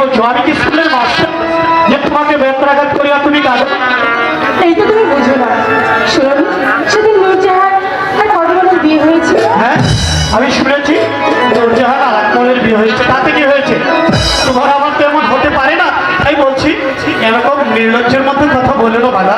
বলছো আমি স্কুলের যে তোমাকে বেত্রাঘাত করিয়া তুমি কাঁদো। এই তো তুমি বুঝো না। শুনুন সেদিন বিয়ে হয়েছে। হ্যাঁ আমি শুনেছি নূরজাহান আর বিয়ে হয়েছে। তাতে কি হয়েছে? তোমার আমার তো এমন হতে পারে না। তাই বলছি এরকম নির্লজ্জের মধ্যে কথা বলে না বাধা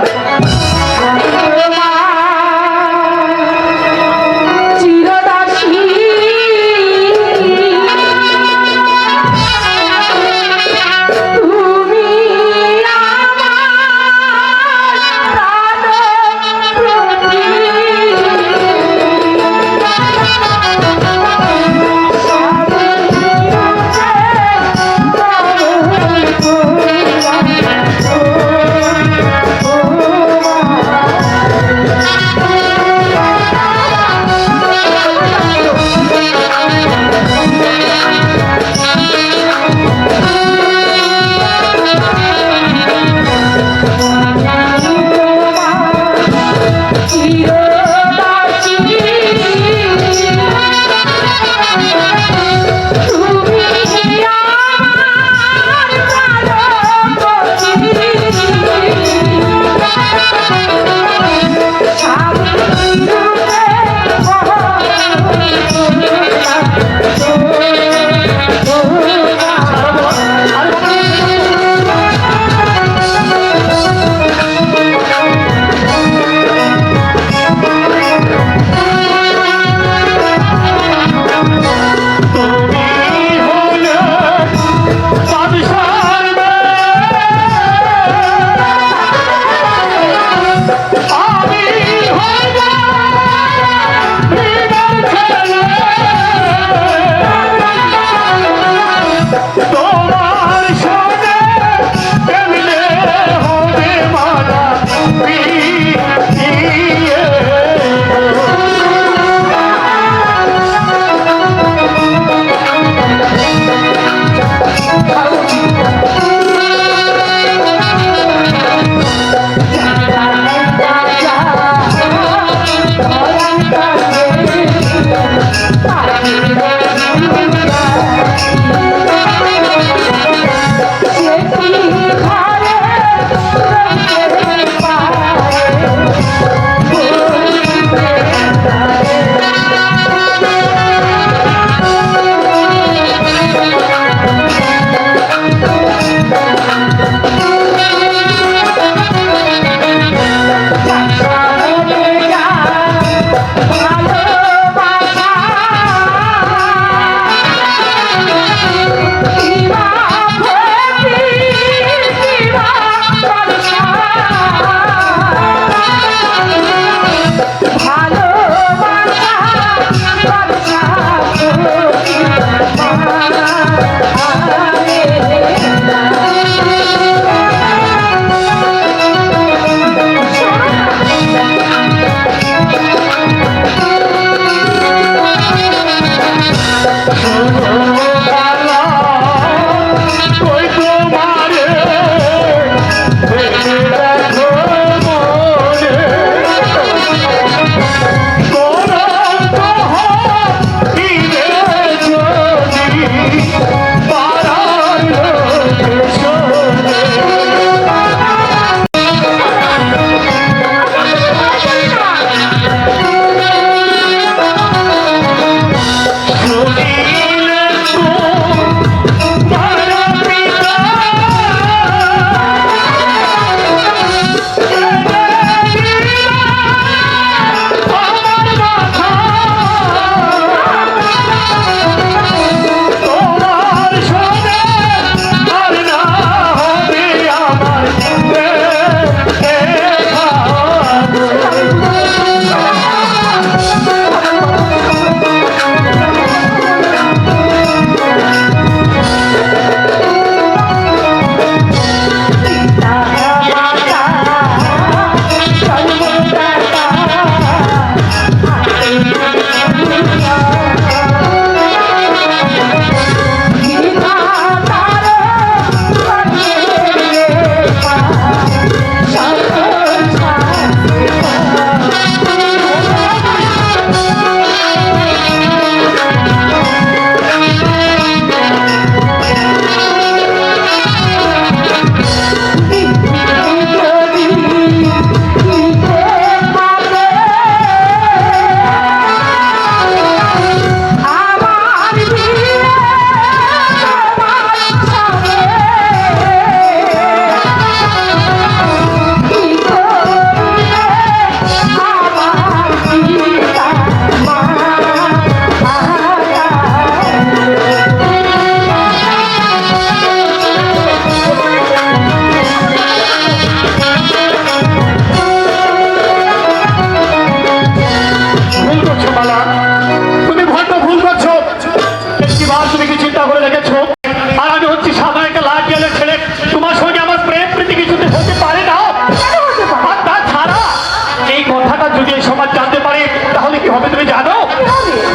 Obvio.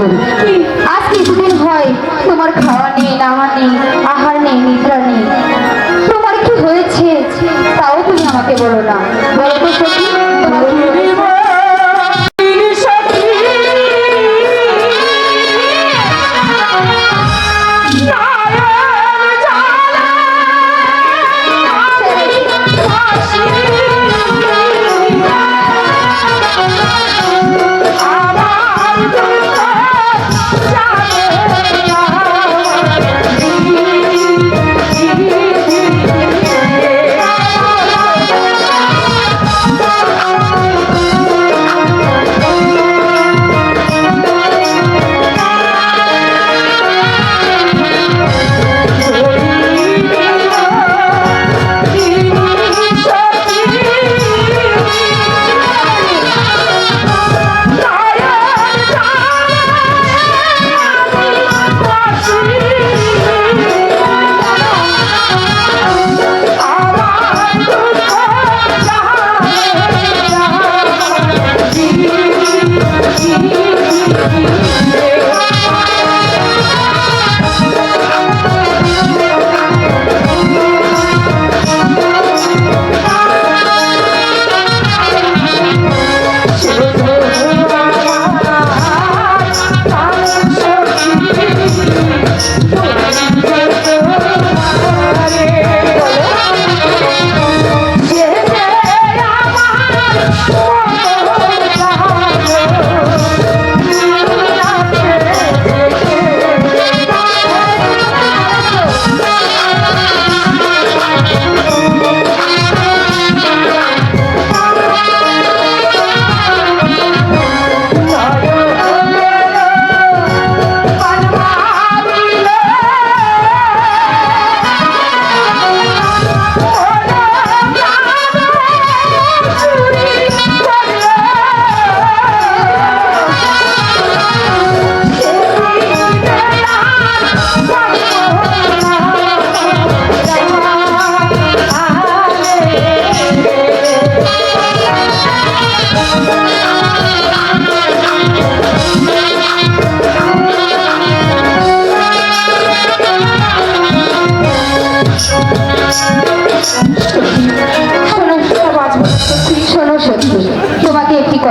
করি। আজ কিছুদিন হয়, তোমার খাওয়া নেই নামা নেই, আহার নেই, নিদ্রা নেই। তোমার কি হয়েছে? তাও তুমি আমাকে বলো না। বলো সত্যি তোমার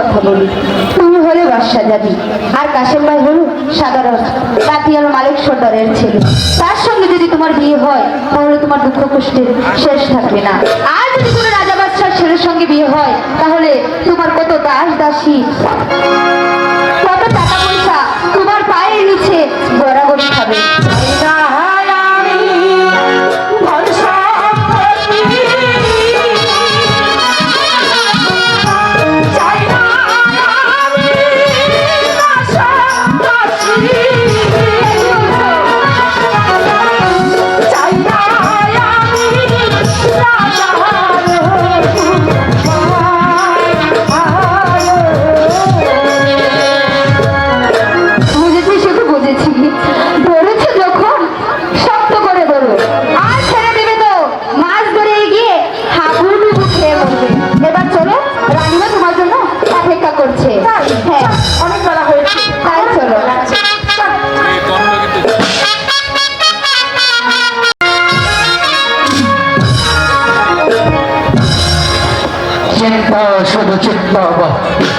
কথা বলি তুমি হলে বাদশা যাবি আর কাশেম ভাই হলো সাধারণ রাতিয়াল মালিক সর্দারের ছেলে। তার সঙ্গে যদি তোমার বিয়ে হয়, তাহলে তোমার দুঃখ কষ্টের শেষ থাকবে না। আর যদি কোনো রাজা বাদশার ছেলের সঙ্গে বিয়ে হয়, তাহলে তোমার কত দাস দাসী।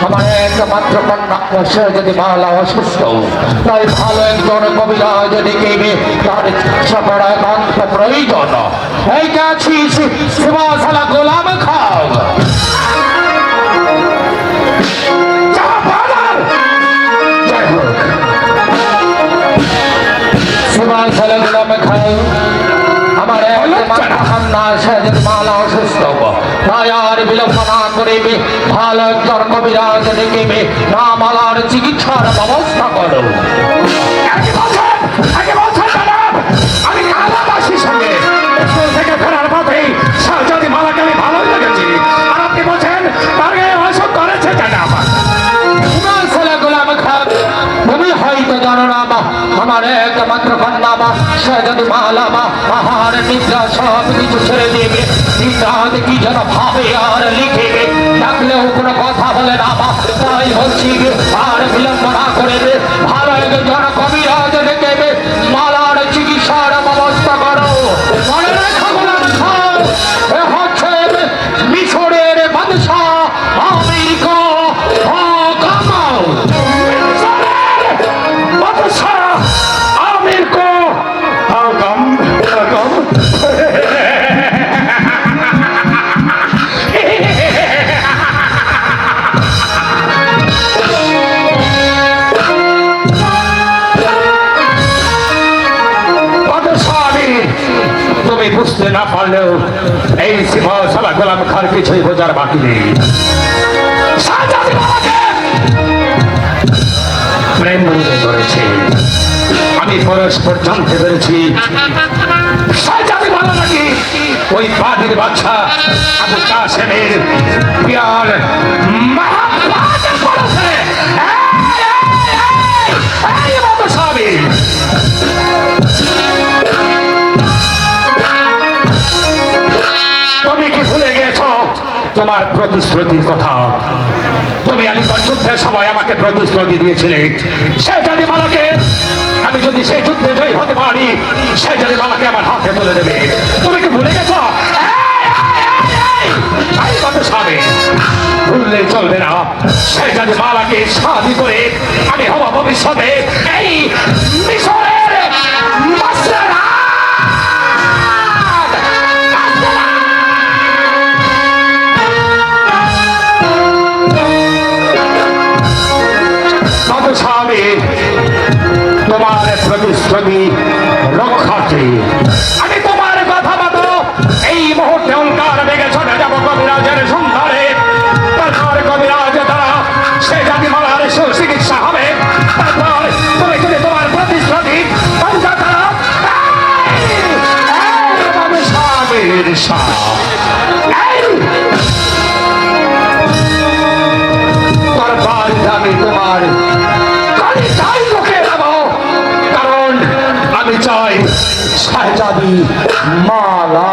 আমার একমাত্র কন্যা সে যদি মালা অসুস্থ, তাই ভালো একজন কবিরা যদি কেবে, তার চিকিৎসা করা একান্ত প্রয়োজন। এই কাছি শিবাশালা গোলাম খাও। শিবাশালা গোলাম খাও আমার একমাত্র কন্যা সে মালা অসুস্থ। তাই আর বিলম্ব না করিবে ভালো একজন কবিরাজ দেখিবে না মালার চিকিৎসার ব্যবস্থা করো। আমি কালাবাসীর সঙ্গে থেকে ফেরার পথেই শাহজাদি মালাকে আমি ভালোই লেগেছি আর আপনি বলছেন তার গায়ে অসুখ করেছে ম্যাডাম শিবাশালা গোলাম খাও তুমি হয়তো জানো না আমার একমাত্র মালামা যদি মালা মা আহার নিদ্রা সব কিছু ছেড়ে দেবে। নিদ্রাতে কি যেন ভাবে আর লিখে। ডাকলেও কোনো কথা বলে না তাই হচ্ছে আর বিলম্ব না করে ভালো জন কবিরাজ পারলেও এই সিংহাসনা গোলাম খার কিছুই বোঝার বাকি নেই প্রেম মনে করেছে আমি পরস্পর জানতে পেরেছি ওই বাদির বাচ্চা আবু কাসেমের পিয়ার করেছে তোমার প্রতিশ্রুতির কথা। তুমি আমি যুদ্ধের সময় আমাকে প্রতিশ্রুতি দিয়েছিলে। সে যদি মালাকে আমি যদি সেই যুদ্ধে জয় হতে পারি, সে যদি মালাকে আমার হাতে তুলে দেবে। তুমি কি ভুলে গেছো? ভুললে চলবে না। সে যদি মালাকে শাদি করে আমি হব ভবিষ্যতে এই মিশরের প্রতিশ্রুতি রক্ষার্থী। আমি তোমার কথা মতো এই মুহূর্তে অঙ্কার বেগে চলে যাব কবিরাজের সন্ধানে। তারপর কবিরাজ দ্বারা সে জাতি মালার সুচিকিৎসা হবে। তারপর তোমার প্রতিশ্রুতি সাহ আমি তোমার শাহজাদি মালা